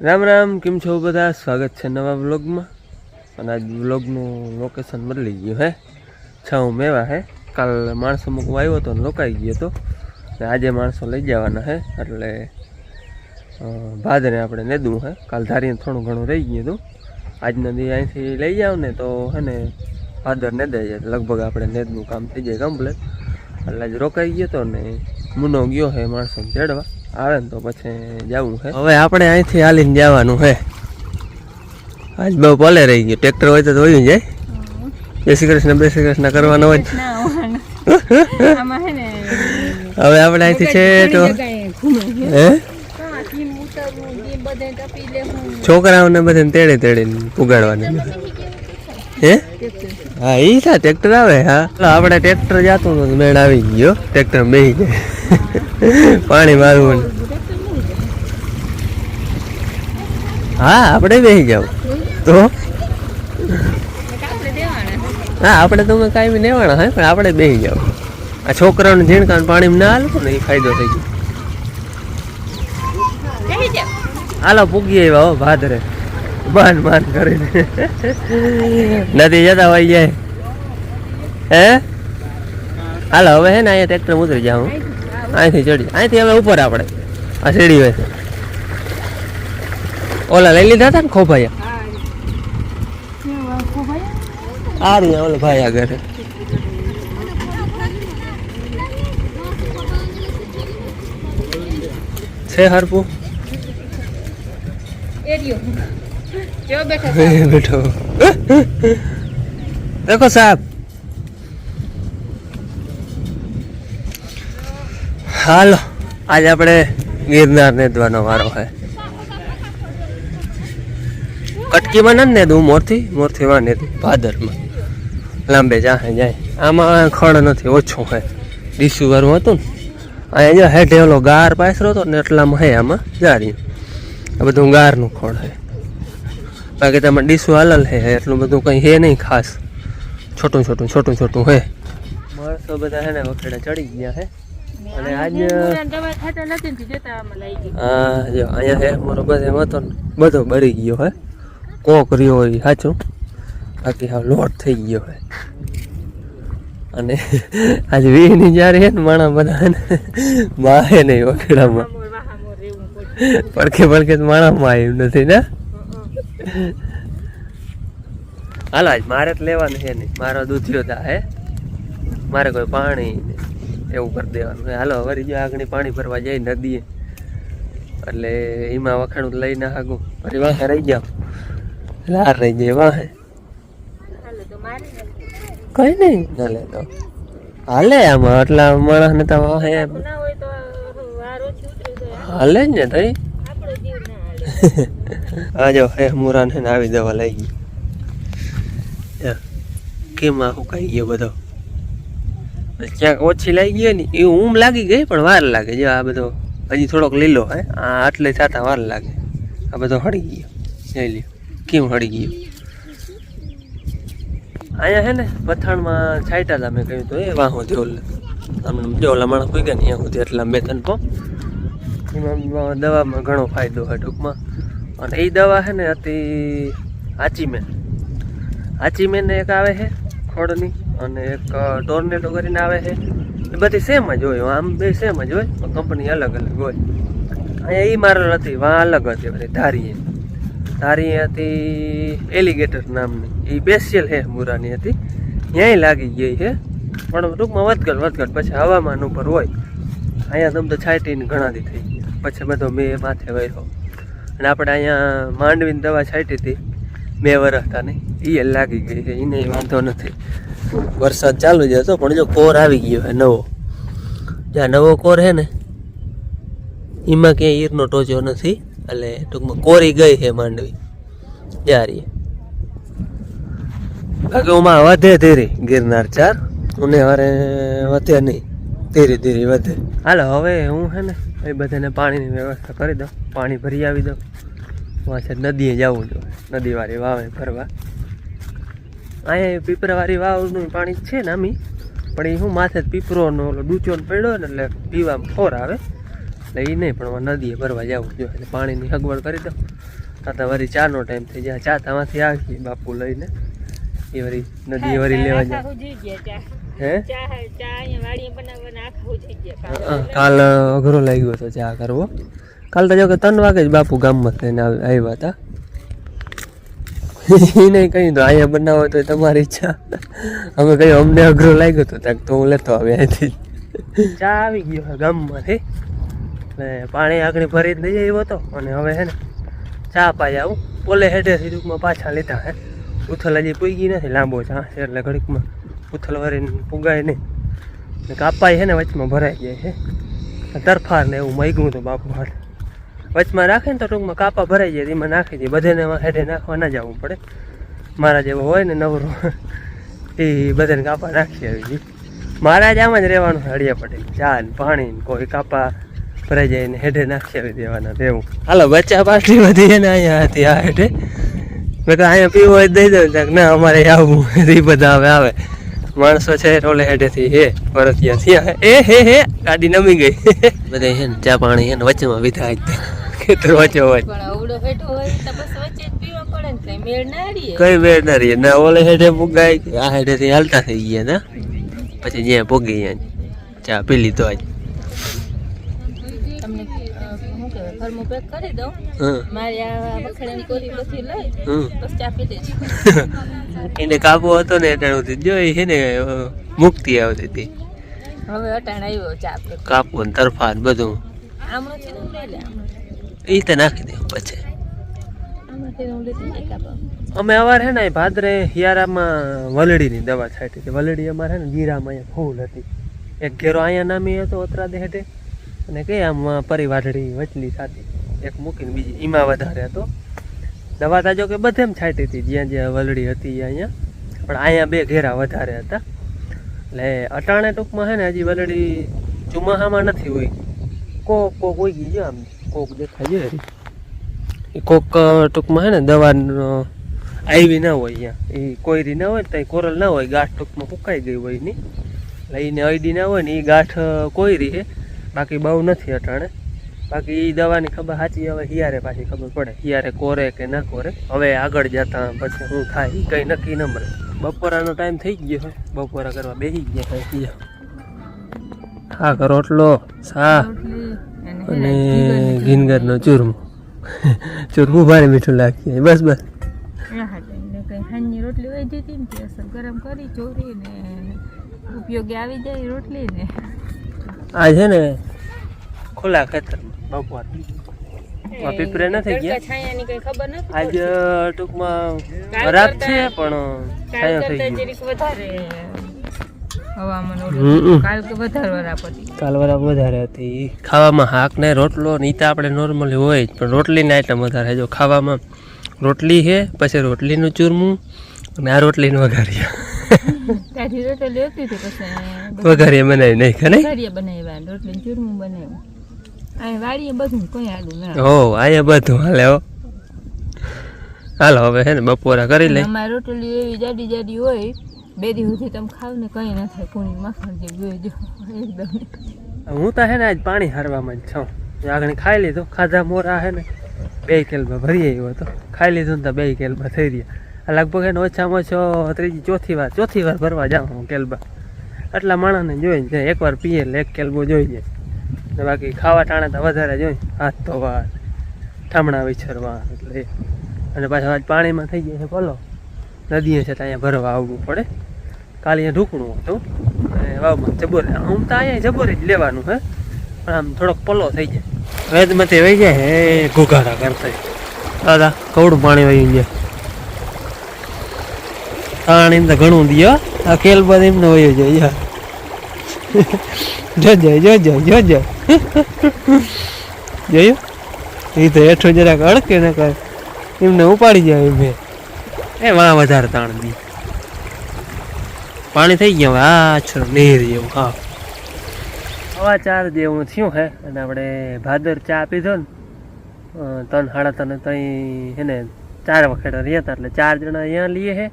રામ રામ, કેમ છો બધા? સ્વાગત છે નવા વ્લોગમાં. અને આજ વ્લોગનું લોકેશન બદલી ગયું હે. છાઉ મેવા હે. કાલ માણસો મૂકવા આવ્યો હતો ને રોકાઈ ગયો હતો. ને આજે માણસો લઈ જવાના હે. એટલે ભાદરે આપણે નેદવું હે. કાલ ધારીને થોડું ઘણું રહી ગયું હતું. આજના દી અહીંથી લઈ જાવ ને તો હે ને ભાદર નેદાઈ જાય. લગભગ આપણે નેદનું કામ થઈ જાય કમ્પ્લેટ એટલે આજ રોકાઈ ગયો હતો ને, મુનો ગયો હે માણસોને ચડવા આવે ને તો પછી જવું છે હવે આપણે અહીંથી હાલીને જવાનું છે આજ બહુ પોલે રહી ગયું. ટ્રેક્ટર હોય તો જોયું જાય. જય શ્રી કૃષ્ણ બે શ્રી કૃષ્ણ કરવાનો હોય હવે આપણે અહીંથી છે તો. હે. છોકરાઓને બધાને તેડે તેડીને પુગાડવાની. હે? હા એ થા ટ્રેક્ટર આવે? હા. આપણે ટ્રેક્ટર જાતું હતું મેળ આવી ગયો. ટ્રેક્ટર બે પાણી મારવું હા, આપણે બે જાવ તો. હા, આપણે તમે કાંઈ લેવાના હોય, પણ આપણે બે જાવ આ છોકરાઓને ઝીણકાન પાણી ના હાલો ને એ ફાયદો થઈ ગયો. હાલો, પૂગી આવ્યા હો, ભાદરે. બાન બાન કરીને નથી જતા હોય જાય હે? હાલો, હવે હે ને અહીંયા ટ્રેક્ટર ઉતરી જાઉં. અહીંથી ચડી. અહીંથી હવે ઉપર આપણે. આ સીડી હોય ઓલા લઈ લીધા હતા ને ખોભાયા. ઓલો? આ રહ્યા ઓલા ભાઈ આગળ. છે હરપુ? એરિયો. કેવો બેઠો દેખો સાહેબ. હાલો, આજે આપણે ગિરનાર નેદવાનો વારો છે. કટકીમાં નથી નેદું મોરથી મોરથી માં નેદું ભાદરમાં. લાંબે જાહે જાય. આમાં ખણ નથી, ઓછું હે ડીસુ વાળું હતું ને. અહીંયા જો હેઠે ઓલો ગાર પાસરો હતો ને એટલામાં હે આમાં જારી આ બધું ગારનું ખોળ છે. બાકી તમે ડીશું હાલલ હે એટલું બધું કંઈ હે નહીં ખાસ. છોટું છોટું છોટું છોટું હે. માણસો બધા હે ને વખેડા ચડી ગયા હે. અને આજ જીમ દવા ખાતા નથી ને જતા આમાં લઈ ગઈ. હા જો અહીંયા હે મારો બધે હતો ને બધો બળી ગયો હે. કોક રહ્યો હોય સાચું બાકી હા લોટ થઈ ગયો હે. અને આજે વીની જ્યારે હે ને માણા બધા માહે નહીં વખેડામાં. પડખે પડખે તો માણામાં આવ્યું નથી ને. હાલો આજ મારે તો લેવાનું છે નહીં મારો દૂધિયો તા હે? મારે કોઈ પાણી ને એવું કરી દેવાનું હાલો વરી જો આગળ પાણી ભરવા જાય નદીએ. એટલે એમાં વખાણું લઈને આગું. પછી વાહે રહી જાવ લાર રહી જાય વાહે. કઈ નહીં ચાલે તો. હાલે આમાં તો વાહે ના તો જાય. હાલે જ ને તઈ. આપણો જીવ ના હાલે. આ જો હે મુરાન આવી દવા લઈ ગઈ. કેમ આ હુકાઈ ગયો બધો? ક્યાંક ઓછી લાગી ગયો ને એ ઊંઘ લાગી ગઈ, પણ વાર લાગે. જો આ બધો, હજી થોડોક લીલો, હે? આ આટલે થતા વાર લાગે. આ બધો હળી ગયો. જઈ લ્યો, કેમ હળી ગયો? અહીંયા હે ને, પથાણમાં છાંટા હતા મેં કહ્યું તો, એ વાહો તમને જો ઓલા માણસ કોઈ ગયા ને અહીંયા સુધી એટલા બે ત્રણ એમાં દવામાં ઘણો ફાયદો હોય ટૂંકમાં. અને એ દવા છે ને અતિ આચીમેન આચીમેન એક આવે છે ખોડની અને એક ટોર્નેટો કરીને આવે છે એ બધી સેમ જ હોય, આમ બે સેમ જ હોય કંપની અલગ અલગ હોય. અહીંયા એ મારેલ હતી વાં અલગ હતી બધી ધારીએ. ધારી હતી એલિગેટર નામની. એ સ્પેશિયલ હે મુરાની હતી. ત્યાંય લાગી ગઈ છે પણ ટૂંકમાં વધઘટ વધઘટ. પછી હવામાન ઉપર હોય. અહીંયા તમ તો છાંટીને ઘણા દી થઈ ગયા. પછી બધો મેં માથે વહ્યો. અને આપણે અહીંયા માંડવીની દવા છાંટી હતી. બે નહીં એ લાગી ગઈ છે. એને વાંધો નથી. વરસાદ ચાલુ જ હતો, પણ જો કોર આવી ગયો છે, નવો. જ્યાં નવો કોર છે ને એમાં ક્યાંય ઈરનો ટોચો નથી, એટલે ટૂંકમાં કોરી ગઈ છે માંડવી. જારી બાકી ઉમાં વધે ધીરે ગિરનાર ચાર. અને હારે વધે નહીં. ધીરે ધીરે વધે. હાલો હવે હું છે ને એ બધાને પાણીની વ્યવસ્થા કરી દઉં. પાણી ભરી આવી દઉં. વાંચે નદીએ જવું જોઈએ નદીવાળી વાવે ભરવા. અહીંયા પીપરાવાળી વાવનું પાણી છે ને આમી. પણ એ હું માથે પીપરોનો ઓલો ડૂચો પડ્યો ને એટલે પીવામાં ફોર આવે. એટલે એ નહીં પણ નદીએ ભરવા જવું જોઈએ એટલે પાણીની સગવડ કરી દઉં. તાતા વળી ચાનો ટાઈમ થઈ જાય. ચા તામાંથી આવી બાપુ લઈને. એ વળી નદી વળી લેવા જાય. કાલ અઘરો લાગ્યો હતો ચા કરવો. કાલ તો જો કે ત્રણ વાગે જ બાપુ ગામમાં થઈને આવ્યા હતા. એને કહ્યું તો અહીંયા બનાવો તો તમારી ઈચ્છા અમે કહ્યું અમને અઘરો લાગ્યો હતો ત્યાં તો હું લેતો આવ્યો અહીંથી. ચા આવી ગયો છે ગામમાંથી એટલે પાણી આગળ ભરી જ લઈ આવ્યો હતો અને હવે હે ને ચા પાઈ આવું. પોલે હેઠેથી ટૂંકમાં પાછા લીધા હે? ઉથલ હજી પૂગી નથી લાંબો ચા છે એટલે ઘડીકમાં ઉથલ વરીને પુગાય નહીં. ને કાપાય છે ને વચમાં ભરાઈ જાય છે. તરફાર ને એવું મગ્યું હતું બાપુ હાલ વચમાં રાખે ને તો ટૂંકમાં કાપા ભરાઈ જાય, એમાં નાખી દે. બધાને હેઠે નાખવા ના જવું પડે. મારા જેવો હોય ને નવરો, એ બધાને કાપા નાખી આવી જી મારા જ આમાં જ રહેવાનું હળિયા પટેલ. ચા ને પાણી ને કોઈ કાપા ભરાઈ જાય ને હેઠે નાખી આવી દેવાના તેવું હાલો, બચ્ચા પાછી છે ને અહીંયા હતી આ હેઠે. મેં તો અહીંયા પીવો દઈ દઉં ના. અમારે આવવું એ બધા હવે આવે. માણસો છે રોલે હેઠેથી હે પરતિયા થયા એ હે હે ગાડી નમી ગઈ. બધા હે ને ચા પાણી હે ને વચ્ચેમાં વિધા ખેતર વચ્ચે હોય. પણ અવડો હેઠો હોય તો બસ વચ્ચે જ પીવા પડે ને કઈ મેળ ના રહીએ ના ઓલે હેઠે પુગાય આ હેઠેથી હાલતા થઈ ગયા ને. પછી જ્યાં પોગી ગયા ચા પી લીધો આજ. પેક કરી દઉં. મારી આ વખણાની કોરી બધી લઈ બસ ચા પી લેજો એને કાબુ હતો ને એટલે જોઈ છે ને મુક્તિ આવતી હતી. હવે અટાણ આવ્યો ચા કાપુ ને તરફા ને બધું એ તો નાખી દે પછી. અમે અવાર હે ને ભાદરે હિયારામાં વલડીની દવા છાંટી હતી. વલડી અમારે હે ને ગીરામાં અહીંયા ફૂલ હતી. એક ઘેરો અહીંયા નામી હતો અતરાદે હેઠે. અને કઈ આમ પરિવાઢડી વચલી સાથી એક મૂકીને બીજી ઈમાં વધારે હતો. દવા તાજો કે બધે એમ છાંટી હતી. જ્યાં જ્યાં વલડી હતી અહીંયા પણ અહીંયા બે ઘેરા વધારે હતા. એટલે અટાણે ટૂંકમાં હે ને હજી વલડી ચુમાહામાં નથી હોય કોક કોક હોય ગઈ છે આમ. કોક દેખાય છે એ કોક ટૂંકમાં હે ને દવા આવી ના હોય અહીંયા. એ કોયરી ના હોય ત્યાં કોરલ ના હોય. ગાંઠ ટૂંકમાં ફૂંકાઈ ગઈ હોયની લઈને અડી ના હોય ને એ ગાંઠ કોયરી છે. બાકી બહુ નથી અટાણે. બાકી એ દવાની ખબર સાચી હવે હિયારે પાછી ખબર પડે. હિયારે કોરે કે ન કોરે. હવે આગળ જતા પછી હું થાય એ કંઈ નક્કી ન મળે. બપોરાનો ટાઈમ થઈ ગયો બપોરા કરવા બેસી ગયા હા કરો રોટલો સા અને ગીનગરનો ચૂરમો. ચૂરમું ભારે મીઠું લાગશે બસ બસ. હાંજની રોટલી વહી જતી ને અસર ગરમ કરી ચોરી ને ઉપયોગી આવી જાય રોટલી ને આ છે ને ખુલ્લા ખેતર બપોર પીપરે થઈ ગયા? છાયાની કઈ ખબર નથી આજ ટૂંકમાં રાત છે પણ છાયા થઈ ગયું. જરીક વધારે હતી. ખાવામાં હાક ને રોટલો ને તો આપણે નોર્મલી હોય જ પણ રોટલીની આઈટમ વધારે જો ખાવામાં રોટલી છે પછી રોટલીનું ચૂરમું અને આ રોટલીનું વઘારિયા વઘારિયા બનાવી નાખ્યા નહીં? ઘડીએ બનાવ્યા રોટલી ચૂરમું બનાવ્યું. અહીં વાડીએ બધું કોઈ આડું ના. હો અહીંયા બધું. હાલે હો. હાલો હવે ને બપોરા કરી લે અમારી રોટલી એવી જાડી જાડી હોય બે દી સુધી તમે ખાવ ને કંઈ ના થાય કોણી માખણ જે બેજો એકદમ. હું તો હે ને આજ પાણી હારવામાં જ છું. આગળ ખાઈ લીધું ખાધા મોરા હે ને. બે કેલમાં ભરી આવ્યો હતો. ખાઈ લીધું ને તો બે કેલમાં થઈ રહ્યા લગભગ એને ઓછામાં ઓછો ત્રીજી ચોથી વાર ચોથી વાર ભરવા જાઉં હું કેલબા આટલા માણસને જોઈને જાય એકવાર પીએ એટલે એક કેલબો જોઈ જાય. ને બાકી ખાવા ટાણા તો વધારે જોઈ હાથ ધોવા ઠામણા વિછરવા એટલે. અને પાછા આજ પાણીમાં થઈ જાય છે પલો નદીએ છે તો અહીંયા ભરવા આવવું પડે. કાલે અહીંયા ઢૂકણું હતું. અને વાવમાં જબોરે આમ તો અહીંયા જબોરે જ લેવાનું હે. પણ આમ થોડોક પલો થઈ જાય. વેદમાંથી વહી જાય. હે, ઘોઘાડા કરતા. દાદા, કવડું પાણી વહી જાય પાણી તો ઘણું દિયો આ કેલ બાદ એમને વહી જાય. જોજો જોજો જોજો જોયું એ તો હેઠું જરાક અડકે ને કઈ. એમને ઉપાડી જાય એમ એ વાં વધારે તાણ દી. પાણી થઈ ગયો હવે? આ છો, નીર જેવું, હા. હવા ચાર જેવું થયું હે, અને આપણે ભાદર ચા પીધો ને ત્રણ સાડા ત્રણ ત્રણ હે ને, ચાર વખત રહ્યા હતા એટલે ચાર જણા અહીંયા લઈએ હે,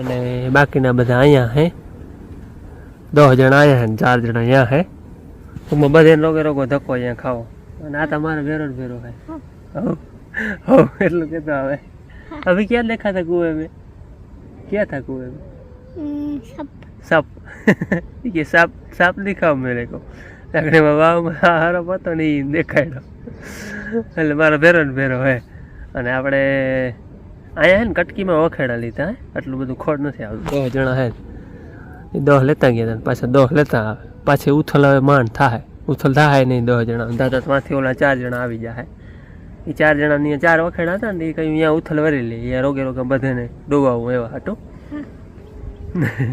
અને બાકીના બધા અહીંયા હે. દસ જણા અહીંયા હે ચાર જણા અહીંયા હે. બધે રોગે રોગો ધક્કો અહીંયા ખાવો. અને આ તમારો ભેરો ભેરો ખાય. હવ એટલું કહેતો આવે હવે ક્યાં દેખાતા કુવે મેં ક્યાં થા કુવે મેં સાપ. કે સાપ સાપ દેખાવ મેરે કો લાકડીમાં વાવમાં હારો પતો નહીં દેખાયડો એટલે મારો ભેરો ભેરો હે. અને આપણે અહીંયા હે ને કટકીમાં વખેડા લીધા હે. આટલું બધું ખોડ નથી આવતું. દસ જણા હે દોહ લેતા ગયા પાછા દોહ લેતા આવે. પાછી ઉથલ હવે માંડ થાય ઉથલ થાય નહીં દસ જણા દાદા માંથી ઓલા ચાર જણા આવી જાય એ ચાર જણાની ચાર વખેડા હતા ને એ કઈ અહીંયા ઉથલ વરી લે અહીંયા રોગે રોગે બધાને ડોવાવું એવા હાટું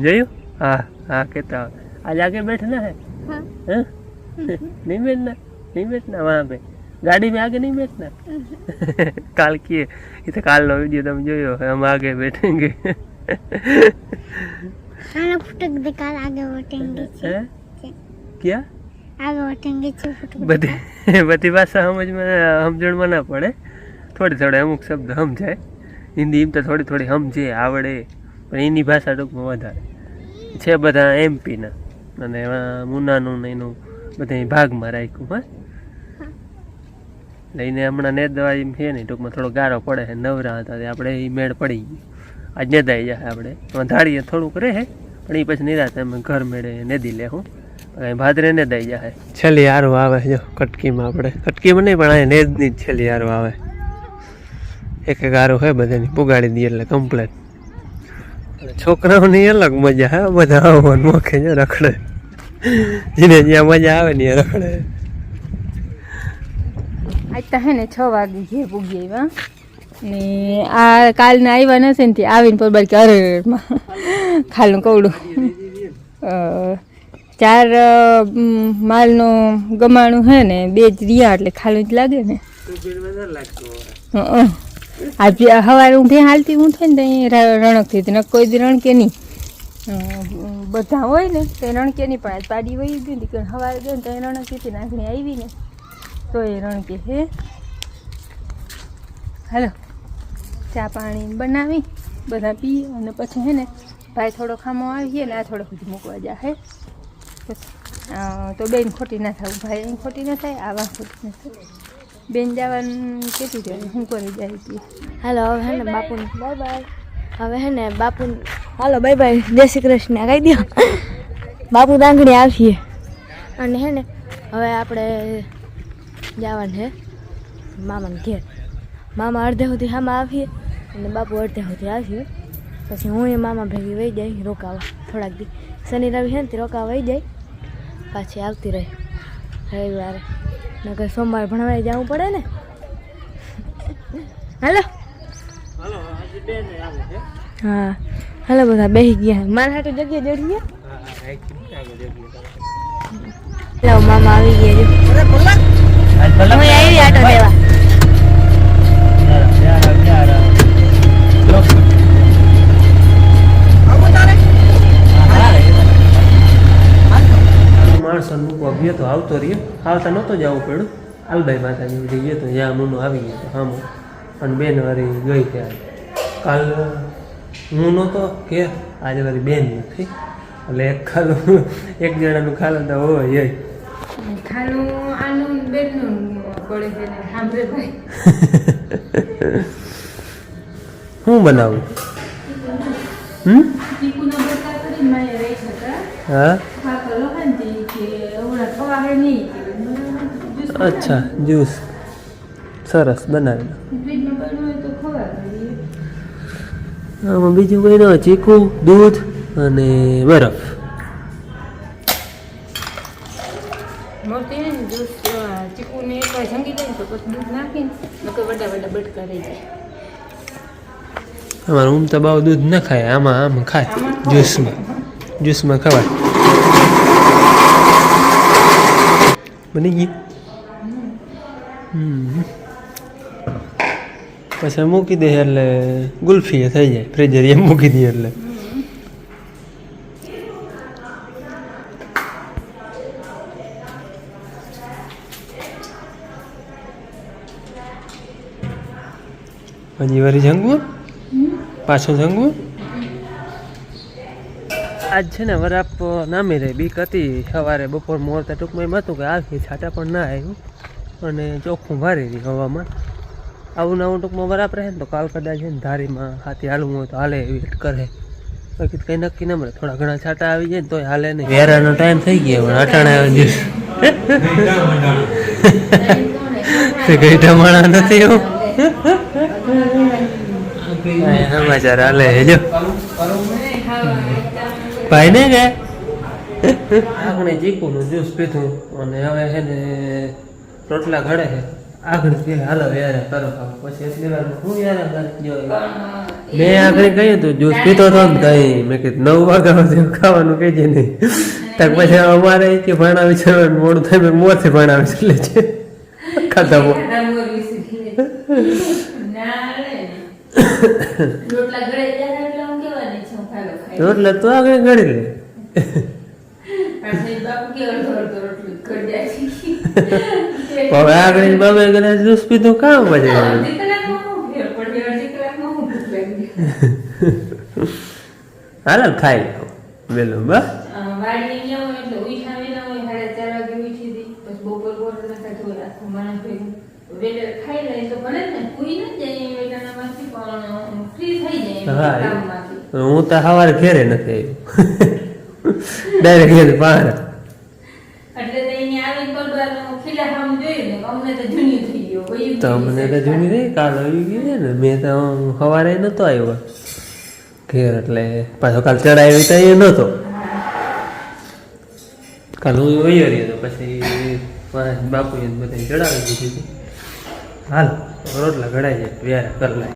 જોયું હા હા કેતા आज आगे बैठना है हाँ? नहीं बैठना नहीं बैठना वहाँ पे गाड़ी में आगे नहीं बैठना काल किए ये तो काल નો વિડીયો તમે જોયો हम आगे बैठेंगे खाना फुटक बेकार आगे बढ़ेंगे हैं? ક્યાં? બધી બધી ભાષા સમજમાં સમજણમાં ના પડે. થોડી થોડી અમુક શબ્દ સમજાય. હિન્દી એમ તો થોડી થોડી સમજે આવડે. પણ એની ભાષા ટૂંકમાં વધારે. છે બધા એમપીના અને એમાં મુનાનું ને એનું બધા ભાગમાં રાખ્યું હા? લઈને હમણાં ને દવા એમ છે ને ટૂંકમાં થોડો ગારો પડે છે નવરા હતા આપણે એ મેળ પડી ગયો. આજ નેદાઈ જાય આપણે. વધારીએ થોડુંક રહે પણ એ પછી નિરાતે અમે ઘર મેળે નેદી લે હું. ભાદરે દઈ જાય છેલ્લી હારું આવે જો કટકીમાં આપણે. કટકીમાં નહીં પણ અહીંયા નેજની જ છેલ્લી હારું આવે. એક એક હારું હોય બધાની પુગાડી દઈએ એટલે કમ્પ્લેટ છોકરાઓની અલગ મજા હે બધા આવવાનું મોખે જ રખડે. જેને જ્યાં મજા આવે ને રખડે. આજ તો હે ને છ વાગે ઘે પૂગી આવ્યા. ને આ કાલના આવ્યા નથી ને ત્યાં આવીને પર બાકી અરે ખાલું કવડું. અ, ચાર માલનું ગમાણું હે ને બે જ રહ્યા એટલે ખાલું જ લાગે ને. આજે આ ભે- હવારે હું ભે હાલતી હું થઈ ને તો રણકથી હતી. કોઈ દી રણકે નહીં. બધા હોય ને તો રણકે નહીં પણ આજ પાડી વહી ગઈ હતી સવારે ગઈ ને તો એ રણકથી હતી નાગણી આવી ને તો એ રણકે હે. હાલો. ચા પાણી બનાવી બધા પી અને પછી હે ને ભાઈ થોડો ખામો આવીએ ને આ થોડો સુધી મૂકવા જાય તો બેન ખોટી ના થાય ભાઈ ખોટી ના થાય આવા ખોટી ના થાય. બેન જવાનું કેટલી જાય હું કરી જાય હતી હાલો હવે હે ને બાપુ બાય બાય હવે હે ને બાપુ હાલો બાય બાય જય શ્રી કૃષ્ણ. કહી દો. બાપુ દાંગડી આવીએ અને હે ને હવે આપણે જવાનું છે મામાને ઘેર. મામા અડધે સુધી હામાં આવીએ અને બાપુ અડધે સુધી આવીએ પછી હું એ મામા ભેગી વહી જાય રોકાવા. થોડાક દી. શનિ રવિ છે ને તે રોકાવા વહી જાય. પાછી આવતી રહે. રવિવારે. નકર સોમવારે ભણવાય જવું પડે ને. હાલો. હા. હાલો બધા બેસી ગયા. મારા સાથે જગ્યા જડી ગયા? મામા આવી ગયા હું આવી આટો દેવા માણસો મૂકવા ગયો તો આવતો રહ્યો. આવતા નહોતો જવું પડ્યું. આલબાઈ માતાજી ગયો તો જ્યાં મુનો આવી ગયો હામો. અને બેન વારી ગઈ ત્યાં કાલ હું નહોતો કે આજે વારી બેન નથી. એટલે એક ખાલું એક જણાનું ખાલું તો હોય એ ખાલું આનું બેનનું પડે સાંભળે ભાઈ. શું બનાવું? હમ? હા ખાતો લખાણથી કે હમણાં ખવાહે નહીં કે જ્યુસ અચ્છા જ્યુસ. સરસ બનાવી આમાં બીજું કંઈ ના ચીકુ દૂધ અને બરફ. અમારું લઈને તો બાવ દૂધ ન ખાય આમાં આમ ખાય જ્યુસમાં. જ્યુસમાં ખવાય. બની ગઈ હમ. પછી મૂકી દે એટલે ગુલ્ફી એ થઈ જાય. ફ્રીજર એમ મૂકી દે એટલે. હજી વારી જંગવું? પાછું જંગવું? આજ છે ને વરાપ નામી રહી બીક હતી. સવારે બપોર મોરતા ટૂંકમાં એમ હતું કે આવી છાટા પણ ના આવ્યું અને ચોખ્ખું ભારી રહી હવામાં. આવું નવું ટૂંકમાં વરાપ રહે ને તો કાલ કદાચ છે ને ધારીમાં હાથી હાલવું હોય તો હાલે એવી કરે. બાકી કંઈ નક્કી ન મળે. થોડા ઘણા છાટા આવી જાય ને તોય હાલે નહીં. વેરાનો ટાઈમ થઈ ગયો પણ અટાણે આવી જશે તે કઈ ટમાણા નથી એવું? સમાચાર હાલે જો. ભાઈ ભાઈને કે? આપણે ચીકુનું જ્યુસ પીધું અને હવે છે ને રોટલા ઘડે છે. આગળ કે હાલો યારે કરો પછી એટલી વાર હું યારે કરી મેં આગળ કહ્યું હતું જ્યુસ પીતો હતો કઈ. મેં કીધું નવ વાગ્યા સુધી ખાવાનું કહેજે નહીં. તક પછી અમારે કે ભણાવે છે મોડું થાય મેં મોરથી ભણાવે છે એટલે છે. ખાતા બો રોટલા ઘડે રોટલા તો આગળ ગળી લે. હવે આગળ બાબા ગળે જ્યુસ પીધું કામ પછી હાલ ખાઈ વેલું વેલે ખાઈ લે તો ભલે ને કોઈ ન જાય પણ ફ્રી થઈ જાય હા તો સવારે ઘેરે નથી આવ્યો. ડાયરેક્ટ ઘેર બહાર. તમને તો જૂની રહી કાલ આવી ગયું છે ને મેં તો સવારે નહોતો આવ્યો. ઘેર એટલે પાછો કાલ ચડાવી તો એ નહોતો. કાલ હું વયો રહ્યો તો પછી બાપુએ બધા ચડાવી દીધી હાલ રોટલા ઘડાય જાય વ્યારા કરી